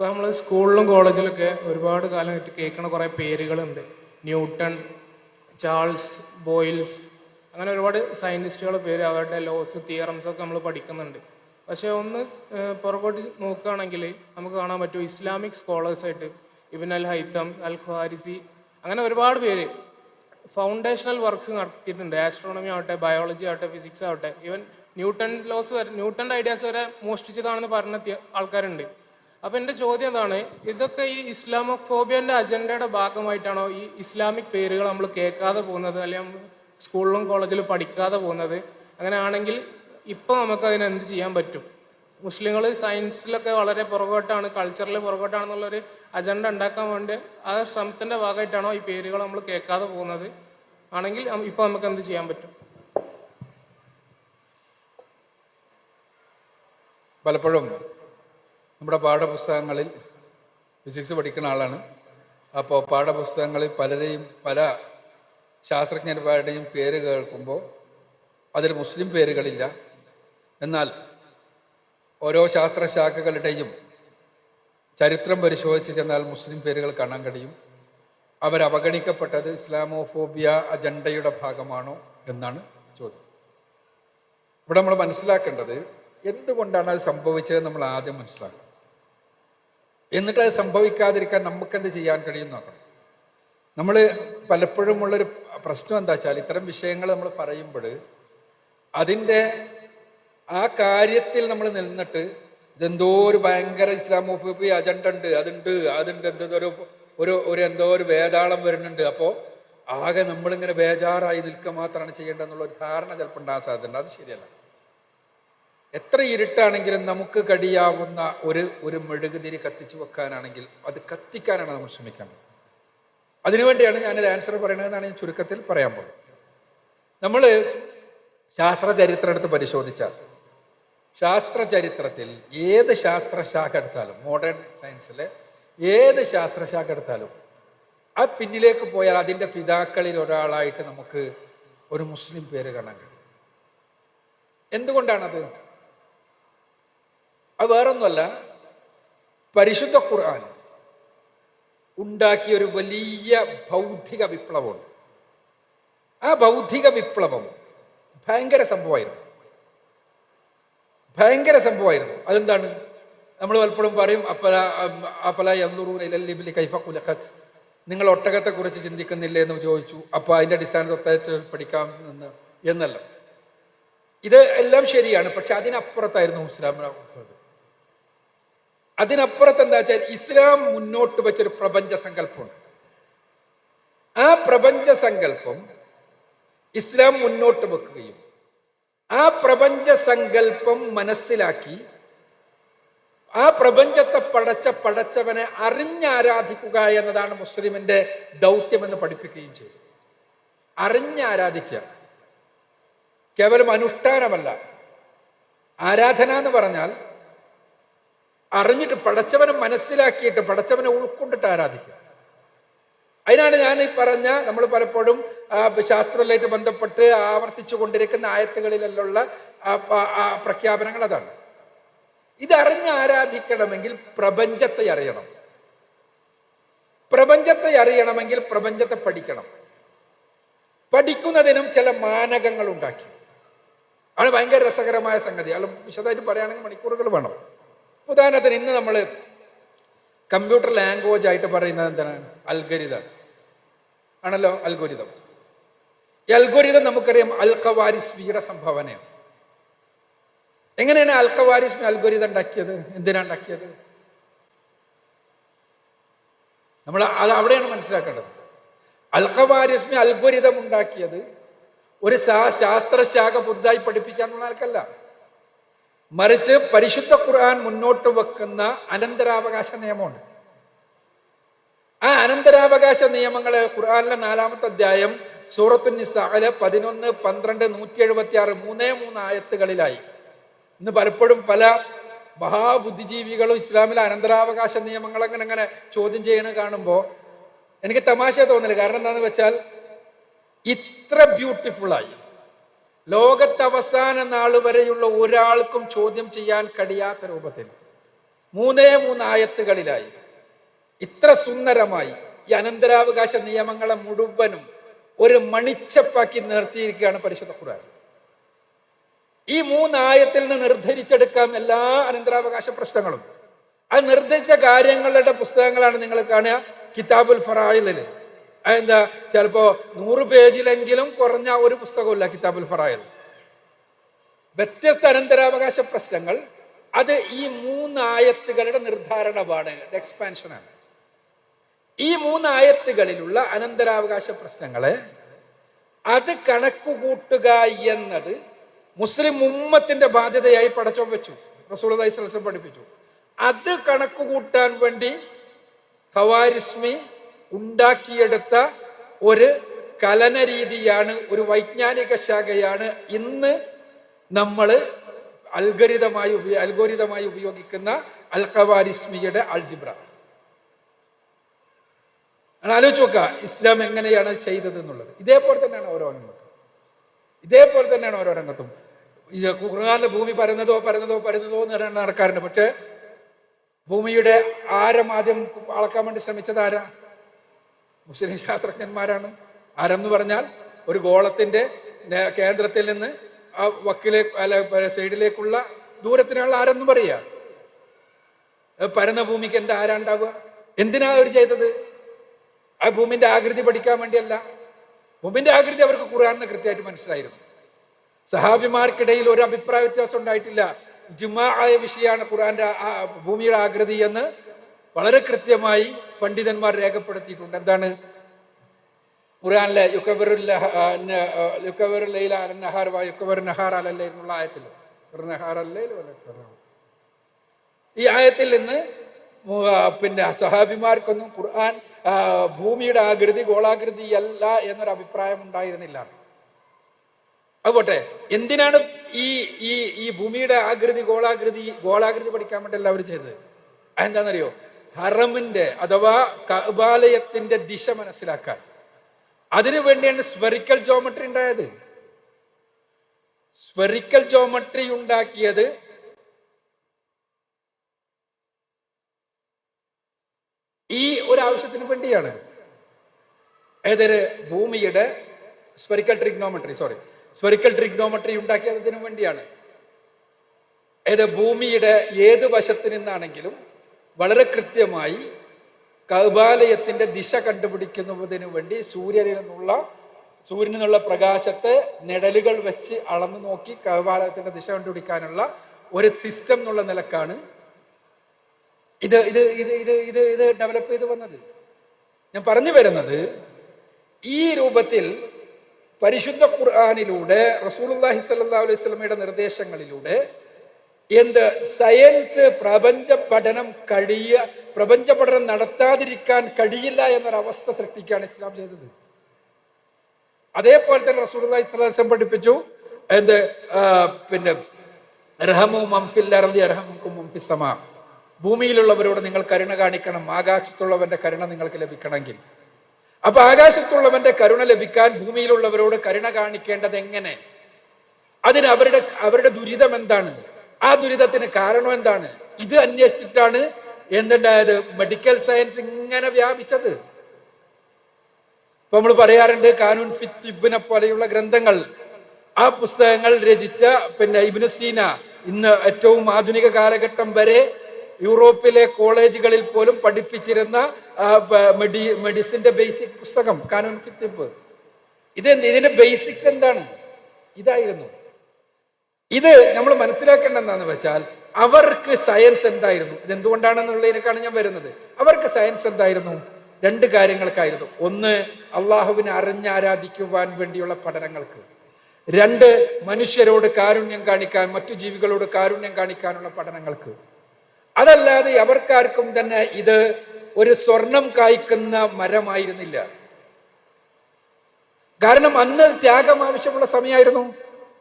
ഇപ്പോൾ നമ്മൾ സ്കൂളിലും കോളേജിലൊക്കെ ഒരുപാട് കാലം കിട്ടി കേൾക്കുന്ന കുറേ പേരുകളുണ്ട്. ന്യൂട്ടൺ ചാൾസ് ബോയിൽസ് അങ്ങനെ ഒരുപാട് സയന്റിസ്റ്റുകളുടെ പേര് അവരുടെ ലോസ് തിയറംസ് ഒക്കെ നമ്മൾ പഠിക്കുന്നുണ്ട്. പക്ഷേ ഒന്ന് പുറകോട്ട് നോക്കുകയാണെങ്കിൽ നമുക്ക് കാണാൻ പറ്റും ഇസ്ലാമിക് സ്കോളേഴ്സായിട്ട് ഇബിൻ അൽ ഹൈത്തം അൽ ഖാരിസി അങ്ങനെ ഒരുപാട് പേര് ഫൗണ്ടേഷണൽ വർക്ക്സ് നടത്തിയിട്ടുണ്ട്. ആസ്ട്രോണമി ആവട്ടെ ബയോളജി ആവട്ടെ ഫിസിക്സ് ആവട്ടെ. ഈവൻ ന്യൂട്ടൺ ലോസ് വരെ ന്യൂട്ടന്റെ ഐഡിയാസ് വരെ മോഷ്ടിച്ചതാണെന്ന് പറഞ്ഞ ആൾക്കാരുണ്ട്. അപ്പൊ എന്റെ ചോദ്യം എന്താണ്? ഇതൊക്കെ ഈ ഇസ്ലാമോഫോബിയന്റെ അജണ്ടയുടെ ഭാഗമായിട്ടാണോ ഈ ഇസ്ലാമിക് പേരുകൾ നമ്മൾ കേൾക്കാതെ പോകുന്നത്? അല്ലെങ്കിൽ സ്കൂളിലും കോളേജിലും പഠിക്കാതെ പോകുന്നത്? അങ്ങനെയാണെങ്കിൽ ഇപ്പൊ നമുക്ക് അതിന് എന്ത് ചെയ്യാൻ പറ്റും? മുസ്ലിങ്ങൾ സയൻസിലൊക്കെ വളരെ പുറകോട്ടാണ് കൾച്ചറിൽ പുറകോട്ടാണെന്നുള്ളൊരു അജണ്ട ഉണ്ടാക്കാൻ വേണ്ടി ആ ശ്രമത്തിന്റെ ഭാഗമായിട്ടാണോ ഈ പേരുകൾ നമ്മൾ കേൾക്കാതെ പോകുന്നത്? ആണെങ്കിൽ ഇപ്പോൾ ഇപ്പൊ നമുക്ക് എന്ത് ചെയ്യാൻ പറ്റും? പലപ്പോഴും നമ്മുടെ പാഠപുസ്തകങ്ങളിൽ ഫിസിക്സ് പഠിക്കുന്ന ആളാണ്. അപ്പോൾ പാഠപുസ്തകങ്ങളിൽ പലരെയും പല ശാസ്ത്രജ്ഞന്മാരുടെയും പേര് കേൾക്കുമ്പോൾ അതിൽ മുസ്ലിം പേരുകളില്ല. എന്നാൽ ഓരോ ശാസ്ത്രശാഖകളുടെയും ചരിത്രം പരിശോധിച്ച് ചെന്നാൽ മുസ്ലിം പേരുകൾ കാണാൻ കഴിയും. അവരവഗണിക്കപ്പെട്ടത് ഇസ്ലാമോഫോബിയ അജണ്ടയുടെ ഭാഗമാണോ എന്നാണ് ചോദ്യം. ഇവിടെ നമ്മൾ മനസ്സിലാക്കേണ്ടത് എന്തുകൊണ്ടാണ് അത് സംഭവിച്ചത് നമ്മൾ ആദ്യം മനസ്സിലാക്കണം. എന്നിട്ട് അത് സംഭവിക്കാതിരിക്കാൻ നമുക്കെന്ത് ചെയ്യാൻ കഴിയും നോക്കണം. നമ്മൾ പലപ്പോഴും ഉള്ളൊരു പ്രശ്നം എന്താ വെച്ചാൽ ഇത്തരം വിഷയങ്ങൾ നമ്മൾ പറയുമ്പോൾ അതിന്റെ ആ കാര്യത്തിൽ നമ്മൾ നിന്നിട്ട് ഇതെന്തോ ഒരു ഭയങ്കര ഇസ്ലാമോഫോബി അജണ്ട ഉണ്ട് അതുണ്ട് അതുണ്ട് എന്തോ ഒരു ഒരു എന്തോ ഒരു വേതാളം വരുന്നുണ്ട്. അപ്പോൾ ആകെ നമ്മളിങ്ങനെ ബേജാറായി നിൽക്കുക മാത്രമാണ് ചെയ്യേണ്ടതെന്നുള്ള ഒരു ധാരണ ചിലപ്പോൾ ഉണ്ടാകാൻ സാധ്യതയുണ്ട്. അത് ശരിയല്ല. എത്ര ഇരുട്ടാണെങ്കിലും നമുക്ക് കടിയാവുന്ന ഒരു ഒരു മെഴുകുതിരി കത്തിച്ചു വെക്കാനാണെങ്കിൽ അത് കത്തിക്കാനാണ് നമ്മൾ ശ്രമിക്കേണ്ടത്. അതിനുവേണ്ടിയാണ് ഞാനിത് ആൻസർ പറയണതെന്നാണ് ഞാൻ ചുരുക്കത്തിൽ പറയാൻ പോകുന്നത്. നമ്മൾ ശാസ്ത്രചരിത്രം എടുത്ത് പരിശോധിച്ചാൽ ശാസ്ത്രചരിത്രത്തിൽ ഏത് ശാസ്ത്രശാഖ എടുത്താലും മോഡേൺ സയൻസിലെ ഏത് ശാസ്ത്രശാഖ എടുത്താലും ആ പിന്നിലേക്ക് പോയാൽ അതിന്റെ പിതാക്കളിൽ ഒരാളായിട്ട് നമുക്ക് ഒരു മുസ്ലിം പേര് കാണാൻ കഴിയും. എന്തുകൊണ്ടാണത്? അത് വേറൊന്നുമല്ല. പരിശുദ്ധ ഖുർആൻ ഉണ്ടാക്കിയ ഒരു വലിയ ബൗദ്ധിക വിപ്ലവമുണ്ട്. ആ ബൗദ്ധിക വിപ്ലവം ഭയങ്കര സംഭവമായിരുന്നു. ഭയങ്കര സംഭവമായിരുന്നു. അതെന്താണ്? നമ്മൾ പലപ്പോഴും പറയും അഫല അഫല എന്നുറൂലി കൈഫ കുലഖത്ത് നിങ്ങൾ ഒട്ടകത്തെ കുറിച്ച് ചിന്തിക്കുന്നില്ലേ എന്ന് ചോദിച്ചു. അപ്പോൾ അതിന്റെ അടിസ്ഥാനത്തിൽ ഒത്തയച്ച് പഠിക്കാം എന്ന് എന്നല്ല. ഇത് എല്ലാം ശരിയാണ് പക്ഷെ അതിനപ്പുറത്തായിരുന്നു ഇസ്ലാം അതിനപ്പുറത്ത് എന്താ വെച്ചാൽ ഇസ്ലാം മുന്നോട്ട് വെച്ചൊരു പ്രപഞ്ച സങ്കല്പമുണ്ട്. ആ പ്രപഞ്ച സങ്കല്പം ഇസ്ലാം മുന്നോട്ട് വെക്കുകയും ആ പ്രപഞ്ച സങ്കല്പം മനസ്സിലാക്കി ആ പ്രപഞ്ചത്തെ പടച്ച പടച്ചവനെ അറിഞ്ഞാരാധിക്കുക എന്നതാണ് മുസ്ലിമിന്റെ ദൗത്യമെന്ന് പഠിപ്പിക്കുകയും ചെയ്തു. അറിഞ്ഞാരാധിക്കുക. കേവലം അനുഷ്ഠാനമല്ല. ആരാധന എന്ന് പറഞ്ഞാൽ അറിഞ്ഞിട്ട് പടച്ചവനെ മനസ്സിലാക്കിയിട്ട് പടച്ചവനെ ഉൾക്കൊണ്ടിട്ട് ആരാധിക്കുക അതിനാണ് ഞാൻ ഈ പറഞ്ഞ നമ്മൾ പലപ്പോഴും ശാസ്ത്രവുമായിട്ട് ബന്ധപ്പെട്ട് ആവർത്തിച്ചു കൊണ്ടിരിക്കുന്ന ആയത്തുകളിലുള്ള പ്രഖ്യാപനങ്ങൾ അതാണ്. ഇതറിഞ്ഞ് ആരാധിക്കണമെങ്കിൽ പ്രപഞ്ചത്തെ അറിയണം. പ്രപഞ്ചത്തെ അറിയണമെങ്കിൽ പ്രപഞ്ചത്തെ പഠിക്കണം. പഠിക്കുന്നതിനും ചില മാനകങ്ങൾ ഉണ്ടാക്കി ആണ് ഭയങ്കര രസകരമായ സംഗതി. അയാൾ വിശദമായിട്ട് പറയുകയാണെങ്കിൽ മണിക്കൂറുകൾ വേണം. ഉദാഹരണത്തിന് ഇന്ന് നമ്മൾ കമ്പ്യൂട്ടർ ലാംഗ്വേജ് ആയിട്ട് പറയുന്നത് എന്താണ്? അൽഗരിതം ആണല്ലോ അൽഗോരിതം ഈ അൽഗോരിതം നമുക്കറിയാം അൽ ഖവാരിസ്മിയുടെ സംഭാവനയാണ്. എങ്ങനെയാണ് അൽ ഖവാരിസ്മി അൽഗോരിതം ഉണ്ടാക്കിയത്? എന്തിനാണ് ഉണ്ടാക്കിയത്? നമ്മൾ അത് അവിടെയാണ് മനസ്സിലാക്കേണ്ടത്. അൽ ഖവാരിസ്മി അൽഗോരിതം ഉണ്ടാക്കിയത് ഒരു ശാസ്ത്രശാഖ പുതുതായി പഠിപ്പിക്കാനുള്ള ആൾക്കല്ല. മറിച്ച് പരിശുദ്ധ ഖുർആൻ മുന്നോട്ട് വെക്കുന്ന അനന്തരാവകാശ നിയമമുണ്ട്. ആ അനന്തരാവകാശ നിയമങ്ങളെ ഖുർആാനിലെ നാലാമത്തെ അധ്യായം സൂറത്തു നിസാൽ പതിനൊന്ന് പന്ത്രണ്ട് നൂറ്റി എഴുപത്തി ആറ് മൂന്നേ മൂന്ന് ആയത്തുകളിലായി. ഇന്ന് പലപ്പോഴും പല മഹാബുദ്ധിജീവികളും ഇസ്ലാമിലെ അനന്തരാവകാശ നിയമങ്ങൾ അങ്ങനെ അങ്ങനെ ചോദ്യം ചെയ്യണ കാണുമ്പോൾ എനിക്ക് തമാശ തോന്നില്ല കാരണം എന്താണെന്ന് വെച്ചാൽ ഇത്ര ബ്യൂട്ടിഫുള്ളായി. ലോകത്ത് അവസാന നാൾ വരെയുള്ള ഒരാൾക്കും ചോദ്യം ചെയ്യാൻ കഴിയാത്ത രൂപത്തിൽ മൂന്നേ മൂന്നായത്തുകളിലായി. ഇത്ര സുന്ദരമായി ഈ അനന്തരാവകാശ നിയമങ്ങളെ മുഴുവനും ഒരു മണിച്ചപ്പാക്കി നിർത്തിയിരിക്കുകയാണ് പരിശുദ്ധ ഖുർആൻ. ഈ മൂന്നായത്തിൽ നിന്ന് നിർദ്ധരിച്ചെടുക്കാം എല്ലാ അനന്തരാവകാശ പ്രശ്നങ്ങളും. ആ നിർദ്ധരിച്ച കാര്യങ്ങളുടെ പുസ്തകങ്ങളാണ് നിങ്ങൾ കാണുക. കിതാബുൽ ഫറായിലിൽ. അതെന്താ? ചിലപ്പോ നൂറ് പേജിലെങ്കിലും കുറഞ്ഞ ഒരു പുസ്തകമില്ല കിതാബുൽ ഫറായത് വ്യത്യസ്ത അനന്തരാവകാശ പ്രശ്നങ്ങൾ. അത് ഈ മൂന്നായത്തുകളുടെ നിർദ്ധാരണമാണ്. എക്സ്പാൻഷനാണ് ഈ മൂന്നായത്തുകളിലുള്ള അനന്തരാവകാശ പ്രശ്നങ്ങളെ അത് കണക്കുകൂട്ടുക എന്നത് മുസ്ലിം ഉമ്മത്തിന്റെ ബാധ്യതയായി പടച്ചോൻ വെച്ചു. റസൂൾ പഠിപ്പിച്ചു. അത് കണക്കുകൂട്ടാൻ വേണ്ടി ഖവാരിസ്മി ഉണ്ടാക്കിയെടുത്ത ഒരു കലന രീതിയാണ് ഒരു വൈജ്ഞാനിക ശാഖയാണ് ഇന്ന് നമ്മൾ അൽഗരിതമായി ഉപയോഗ അൽഗോരിതമായി ഉപയോഗിക്കുന്ന അൽ ഖവാരിസ്മിയുടെ അൽജിബ്ര അങ്ങനെ ആലോചിച്ച് നോക്കുക ഇസ്ലാം എങ്ങനെയാണ് ചെയ്തത് എന്നുള്ളത് ഇതേപോലെ തന്നെയാണ് ഓരോ രംഗത്തും. ഇതേപോലെ തന്നെയാണ് ഓരോ രംഗത്തും. ഖുർആാനിലെ ഭൂമി പരന്നതോ പരന്നതോ പരന്നതോ എന്ന് പറയുന്ന നടക്കാറുണ്ട് പക്ഷേ ഭൂമിയുടെ ആരം ആദ്യം അളക്കാൻ വേണ്ടി ശ്രമിച്ചത് ആരാ? മുസ്ലിം ശാസ്ത്രജ്ഞന്മാരാണ്. ആരെന്ന് പറഞ്ഞാൽ ഒരു ഗോളത്തിന്റെ കേന്ദ്രത്തിൽ നിന്ന് ആ വക്കിലെ അല്ല സൈഡിലേക്കുള്ള ദൂരത്തിനുള്ള ആരം എന്ന് പറയുക. അത് പരന്ന ഭൂമിക്ക് എന്താ ആരാ ഉണ്ടാവുക എന്തിനാ അവർ ചെയ്തത്? ആ ഭൂമിന്റെ ആകൃതി പഠിക്കാൻ വേണ്ടിയല്ല. ഭൂമിന്റെ ആകൃതി അവർക്ക് ഖുർആാനെന്ന് കൃത്യമായിട്ട് മനസ്സിലായിരുന്നു. സഹാബിമാർക്കിടയിൽ ഒരു അഭിപ്രായ വ്യത്യാസം ഉണ്ടായിട്ടില്ല. ജുമാ ആയ വിഷയമാണ് ആ ഭൂമിയുടെ ആകൃതി എന്ന് വളരെ കൃത്യമായി പണ്ഡിതന്മാർ രേഖപ്പെടുത്തിയിട്ടുണ്ട്. എന്താണ്? ഖുർആാനിലെ എന്നുള്ള ആയത്തിൽ. ഈ ആയത്തിൽ നിന്ന് പിന്നെ സഹാബിമാർക്കൊന്നും ഖുർആൻ ഭൂമിയുടെ ആകൃതി ഗോളാകൃതി അല്ല എന്നൊരു അഭിപ്രായം ഉണ്ടായിരുന്നില്ല. അതുപോട്ടെ എന്തിനാണ് ഈ ഈ ഈ ഭൂമിയുടെ ആകൃതി ഗോളാകൃതി ഗോളാകൃതി പഠിക്കാൻ വേണ്ടി എല്ലാവരും ചെയ്തത്? അതെന്താണെന്നറിയോ? ഹറമിന്റെ അഥവാ കബാലയത്തിന്റെ ദിശ മനസ്സിലാക്കാൻ. അതിനു വേണ്ടിയാണ് സ്വരിക്കൽ ജോമട്രി ഉണ്ടായത്. സ്വരിക്കൽ ജോമട്രി ഉണ്ടാക്കിയത് ഈ ഒരു ആവശ്യത്തിന് വേണ്ടിയാണ്. ഏതൊരു ഭൂമിയുടെ spherical trigonometry sorry spherical trigonometry ഉണ്ടാക്കിയതിനു വേണ്ടിയാണ്. ഏത് ഭൂമിയുടെ ഏത് വശത്തു നിന്നാണെങ്കിലും വളരെ കൃത്യമായി കൗബാലയത്തിന്റെ ദിശ കണ്ടുപിടിക്കുന്നതിന് വേണ്ടി സൂര്യനിൽ നിന്നുള്ള സൂര്യനിൽ നിന്നുള്ള പ്രകാശത്തെ നിഴലുകൾ വെച്ച് അളന്നു നോക്കി കൗബാലയത്തിന്റെ ദിശ കണ്ടുപിടിക്കാനുള്ള ഒരു സിസ്റ്റം എന്നുള്ള നിലക്കാണ് ഇത് ഇത് ഇത് ഇത് ഇത് ഇത് ഡെവലപ്പ് ചെയ്ത് വന്നത്. ഞാൻ പറഞ്ഞു വരുന്നത് ഈ രൂപത്തിൽ പരിശുദ്ധ ഖുർആാനിലൂടെ റസൂൽ റസൂലുള്ളാഹി സല്ലാ അലൈഹി സ്വലമയുടെ നിർദ്ദേശങ്ങളിലൂടെ എന്ത്? സയൻസ് പ്രപഞ്ച പഠനം കഴിയ പ്രപഞ്ച പഠനം നടത്താതിരിക്കാൻ കഴിയില്ല എന്നൊരവസ്ഥ സൃഷ്ടിക്കുകയാണ് ഇസ്ലാം ചെയ്തത്. അതേപോലെ തന്നെ സ്വല്ലല്ലാഹു അലൈഹി പഠിപ്പിച്ചു എന്ത്? പിന്നെ ഭൂമിയിലുള്ളവരോട് നിങ്ങൾ കരുണ കാണിക്കണം ആകാശത്തുള്ളവന്റെ കരുണ നിങ്ങൾക്ക് ലഭിക്കണമെങ്കിൽ. അപ്പൊ ആകാശത്തുള്ളവന്റെ കരുണ ലഭിക്കാൻ ഭൂമിയിലുള്ളവരോട് കരുണ കാണിക്കേണ്ടത് എങ്ങനെ അതിന് അവരുടെ അവരുടെ ദുരിതം എന്താണ്? ആ ദുരിതത്തിന് കാരണം എന്താണ്? ഇത് അന്വേഷിച്ചിട്ടാണ് എന്തുണ്ടായത്? മെഡിക്കൽ സയൻസ് ഇങ്ങനെ വ്യാപിച്ചത്. ഇപ്പൊ നമ്മൾ പറയാറുണ്ട് കാനൂൻ ഫിത്ത് ഇബിനെ പോലെയുള്ള ഗ്രന്ഥങ്ങൾ. ആ പുസ്തകങ്ങൾ രചിച്ച പിന്നെ ഇബിനു സീന ഇന്ന് ഏറ്റവും ആധുനിക കാലഘട്ടം വരെ യൂറോപ്പിലെ കോളേജുകളിൽ പോലും പഠിപ്പിച്ചിരുന്ന മെഡി മെഡിസിന്റെ ബേസിക് പുസ്തകം കാനൂൻ ഫിത്തിബ് ഇത് ഇതിന്റെ ബേസിക്സ് എന്താണ്? ഇതായിരുന്നു. ഇത് നമ്മൾ മനസ്സിലാക്കേണ്ട എന്താന്ന് വെച്ചാൽ അവർക്ക് സയൻസ് എന്തായിരുന്നു? ഇത് എന്തുകൊണ്ടാണെന്നുള്ളതിനേക്കാണ് ഞാൻ വരുന്നത്. അവർക്ക് സയൻസ് എന്തായിരുന്നു? രണ്ട് കാര്യങ്ങൾക്കായിരുന്നു. ഒന്ന് അള്ളാഹുവിനെ അറിഞ്ഞാരാധിക്കുവാൻ വേണ്ടിയുള്ള പഠനങ്ങൾക്ക്. രണ്ട് മനുഷ്യരോട് കാരുണ്യം കാണിക്കാൻ മറ്റു ജീവികളോട് കാരുണ്യം കാണിക്കാനുള്ള പഠനങ്ങൾക്ക്. അതല്ലാതെ അവർക്കാർക്കും തന്നെ ഇത് ഒരു സ്വർണം കായ്ക്കുന്ന മരമായിരുന്നില്ല. കാരണം അന്ന് ത്യാഗം ആവശ്യമുള്ള സമയമായിരുന്നു.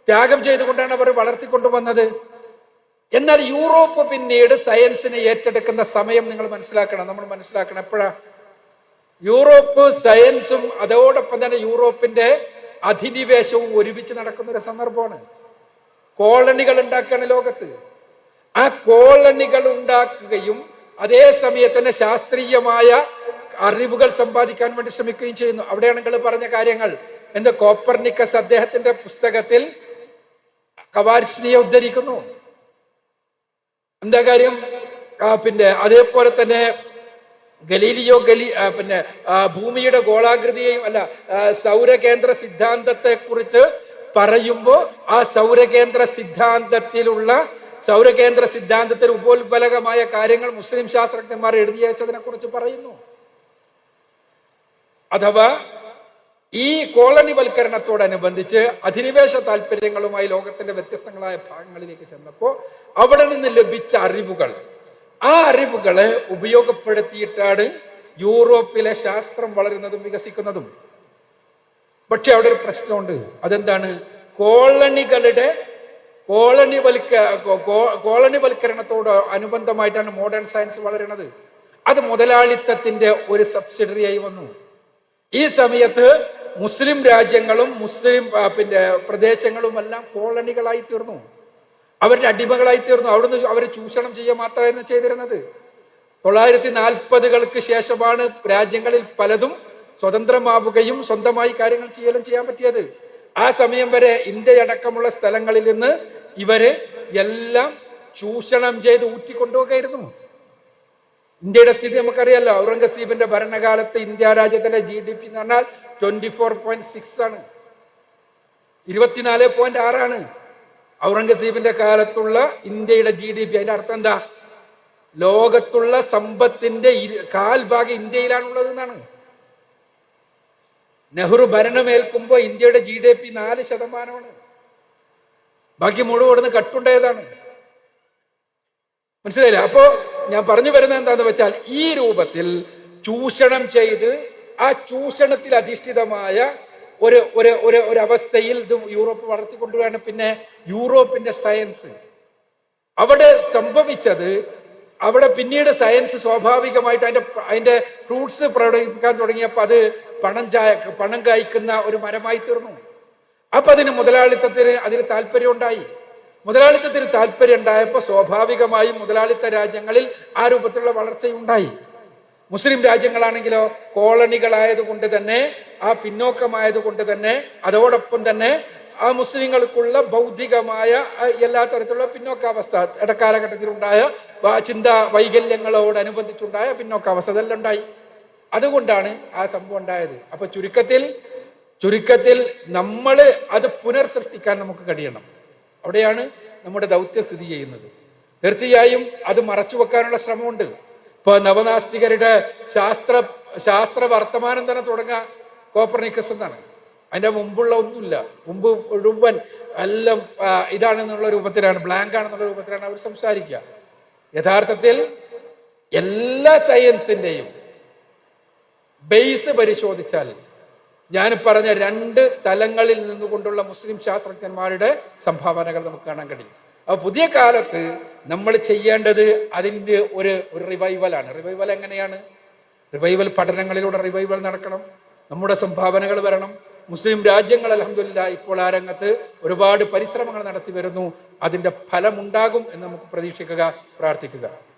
ത്യാഗം ചെയ്തുകൊണ്ടാണ് അവർ വളർത്തിക്കൊണ്ടുവന്നത്. എന്നാൽ യൂറോപ്പ് പിന്നീട് സയൻസിനെ ഏറ്റെടുക്കുന്ന സമയം നിങ്ങൾ മനസ്സിലാക്കണം. നമ്മൾ മനസ്സിലാക്കണം എപ്പോഴാ? യൂറോപ്പ് സയൻസും അതോടൊപ്പം തന്നെ യൂറോപ്പിന്റെ അധിനിവേശവും ഒരുമിച്ച് നടക്കുന്ന ഒരു സന്ദർഭമാണ്. കോളണികൾ ഉണ്ടാക്കുകയാണ് ലോകത്ത്. ആ കോളണികൾ ഉണ്ടാക്കുകയും അതേ സമയത്ത് തന്നെ ശാസ്ത്രീയമായ അറിവുകൾ സമ്പാദിക്കാൻ വേണ്ടി ശ്രമിക്കുകയും ചെയ്യുന്നു. അവിടെയാണ് നിങ്ങൾ പറഞ്ഞ കാര്യങ്ങൾ. എന്ത്? കോപ്പർനിക്കസ് അദ്ദേഹത്തിന്റെ പുസ്തകത്തിൽ കവാരിസ്മിയെ ഉദ്ധരിക്കുന്നു. എന്താ കാര്യം? പിന്നെ അതേപോലെ തന്നെ ഗലീലിയോ ഗലി പിന്നെ ഭൂമിയുടെ ഗോളാകൃതിയെയും അല്ല സൗരകേന്ദ്ര സിദ്ധാന്തത്തെ കുറിച്ച് പറയുമ്പോൾ ആ സൗരകേന്ദ്ര സിദ്ധാന്തത്തിലുള്ള സൗരകേന്ദ്ര സിദ്ധാന്തത്തിൽ ഉപോത്ബലകമായ കാര്യങ്ങൾ മുസ്ലിം ശാസ്ത്രജ്ഞന്മാർ എഴുതിയച്ചതിനെ കുറിച്ച് പറയുന്നു. അഥവാ ഈ കോളനിവൽക്കരണത്തോടനുബന്ധിച്ച് അധിനിവേശ താല്പര്യങ്ങളുമായി ലോകത്തിന്റെ വ്യത്യസ്തങ്ങളായ ഭാഗങ്ങളിലേക്ക് ചെന്നപ്പോൾ അവിടെ നിന്ന് ലഭിച്ച അറിവുകൾ. ആ അറിവുകളെ ഉപയോഗപ്പെടുത്തിയിട്ടാണ് യൂറോപ്പിലെ ശാസ്ത്രം വളരുന്നതും വികസിക്കുന്നതും. പക്ഷെ അവിടെ ഒരു പ്രശ്നമുണ്ട്. അതെന്താണ്? കോളണികളുടെ കോളനിവൽക്ക വൽക്ക കോ- വൽക്കരണത്തോട് അനുബന്ധമായിട്ടാണ് മോഡേൺ സയൻസ് വളരുന്നത്. അത് മുതലാളിത്തത്തിന്റെ ഒരു സബ്സിഡറിയായി വന്നു. ഈ സമയത്ത് മുസ്ലിം രാജ്യങ്ങളും മുസ്ലിം പിന്നെ പ്രദേശങ്ങളും എല്ലാം കോളനികളായി തീർന്നു. അവരുടെ അടിമകളായി തീർന്നു. അവിടുന്ന് അവർ ചൂഷണം ചെയ്യുക മാത്രമായിരുന്നു ചെയ്തിരുന്നത്. തൊള്ളായിരത്തി നാൽപ്പതുകൾക്ക് ശേഷമാണ് രാജ്യങ്ങളിൽ പലതും സ്വതന്ത്രമാവുകയും സ്വന്തമായി കാര്യങ്ങൾ ചെയ്യലും ചെയ്യാൻ പറ്റിയത്. ആ സമയം വരെ ഇന്ത്യയടക്കമുള്ള സ്ഥലങ്ങളിൽ നിന്ന് ഇവർ എല്ലാം ചൂഷണം ചെയ്ത് ഊറ്റിക്കൊണ്ടുപോകായിരുന്നു. ഇന്ത്യയുടെ സ്ഥിതി നമുക്കറിയാലോ. ഔറംഗസീബിന്റെ ഭരണകാലത്ത് ഇന്ത്യ രാജ്യത്തിന്റെ ജി ഡി പി എന്ന് പറഞ്ഞാൽ ട്വന്റി ഫോർ പോയിന്റ് സിക്സ് ആണ്. ഇരുപത്തിനാല് പോയിന്റ് ആറാണ് ഔറംഗസീബിന്റെ കാലത്തുള്ള ഇന്ത്യയുടെ ജി ഡി പി അതിന്റെ അർത്ഥം എന്താ? ലോകത്തുള്ള സമ്പത്തിന്റെ കാൽഭാഗം കാൽ ഭാഗം ഇന്ത്യയിലാണുള്ളത് എന്നാണ് നെഹ്റു ഭരണമേൽക്കുമ്പോൾ ഇന്ത്യയുടെ ജി ഡി പി നാല് ശതമാനമാണ്. ബാക്കി മുഴുവൻ കട്ടുണ്ടായതാണ്. മനസ്സിലായില്ല? അപ്പോ ഞാൻ പറഞ്ഞു വരുന്നത് എന്താന്ന് വെച്ചാൽ ഈ രൂപത്തിൽ ചൂഷണം ചെയ്ത് ആ ചൂഷണത്തിൽ അധിഷ്ഠിതമായ ഒരു ഒരു ഒരു ഒരു അവസ്ഥയിൽ ഇത് യൂറോപ്പ് വളർത്തിക്കൊണ്ടുവരാണ്. പിന്നെ യൂറോപ്പിന്റെ സയൻസ്. അവിടെ സംഭവിച്ചത് അവിടെ പിന്നീട് സയൻസ് സ്വാഭാവികമായിട്ട് അതിന്റെ അതിന്റെ ഫ്രൂട്ട്സ് പ്രകടിപ്പിക്കാൻ തുടങ്ങിയപ്പോൾ അത് പണം ചായ പണം കായ്ക്കുന്ന ഒരു മരമായി തീർന്നു. അപ്പൊ അതിന് മുതലാളിത്തത്തിന് അതിന് താല്പര്യം ഉണ്ടായി മുതലാളിത്തത്തിന് താല്പര്യം ഉണ്ടായപ്പോൾ സ്വാഭാവികമായും മുതലാളിത്ത രാജ്യങ്ങളിൽ ആ രൂപത്തിലുള്ള വളർച്ചയുണ്ടായി. മുസ്ലിം രാജ്യങ്ങളാണെങ്കിലോ കോളനികളായതുകൊണ്ട് തന്നെ ആ പിന്നോക്കമായതുകൊണ്ട് തന്നെ അതോടൊപ്പം തന്നെ ആ മുസ്ലിങ്ങൾക്കുള്ള ബൗദ്ധികമായ എല്ലാ തരത്തിലുള്ള പിന്നോക്കാവസ്ഥ ഇടക്കാലഘട്ടത്തിലുണ്ടായ ചിന്താ വൈകല്യങ്ങളോടനുബന്ധിച്ചുണ്ടായ പിന്നോക്കാവസ്ഥ അതെല്ലാം ഉണ്ടായി അതുകൊണ്ടാണ് ആ സംഭവം ഉണ്ടായത്. അപ്പൊ ചുരുക്കത്തിൽ ചുരുക്കത്തിൽ നമ്മൾ അത് പുനർസൃഷ്ടിക്കാൻ നമുക്ക് കഴിയണം. അവിടെയാണ് നമ്മുടെ ദൗത്യം സ്ഥിതി ചെയ്യുന്നത്. തീർച്ചയായും അത് മറച്ചു വെക്കാനുള്ള ശ്രമമുണ്ട്. ഇപ്പൊ നവനാസ്തികരുടെ ശാസ്ത്ര ശാസ്ത്ര വർത്തമാനം തന്നെ തുടങ്ങുക കോപ്പർനിക്കസ് എന്നാണ്. അതിന്റെ മുമ്പുള്ള ഒന്നുമില്ല. മുമ്പ് മുഴുവൻ എല്ലാം ഇതാണെന്നുള്ള രൂപത്തിലാണ് ബ്ലാങ്ക് ആണെന്നുള്ള രൂപത്തിലാണ് അവർ സംസാരിക്കുക. യഥാർത്ഥത്തിൽ എല്ലാ സയൻസിന്റെയും ബേസ് പരിശോധിച്ചാൽ ഞാൻ പറഞ്ഞ രണ്ട് തലങ്ങളിൽ നിന്നുകൊണ്ടുള്ള മുസ്ലിം ശാസ്ത്രജ്ഞന്മാരുടെ സംഭാവനകൾ നമുക്ക് കാണാൻ കഴിയും. അപ്പൊ പുതിയ കാലത്ത് നമ്മൾ ചെയ്യേണ്ടത് അതിന്റെ ഒരു ഒരു റിവൈവലാണ് റിവൈവൽ എങ്ങനെയാണ്? റിവൈവൽ പഠനങ്ങളിലൂടെ റിവൈവൽ നടക്കണം. നമ്മുടെ സംഭാവനകൾ വരണം. മുസ്ലിം രാജ്യങ്ങൾ അലഹമില്ല ഇപ്പോൾ ആ രംഗത്ത് ഒരുപാട് പരിശ്രമങ്ങൾ നടത്തി വരുന്നു. അതിന്റെ ഫലമുണ്ടാകും എന്ന് നമുക്ക് പ്രതീക്ഷിക്കുക പ്രാർത്ഥിക്കുക.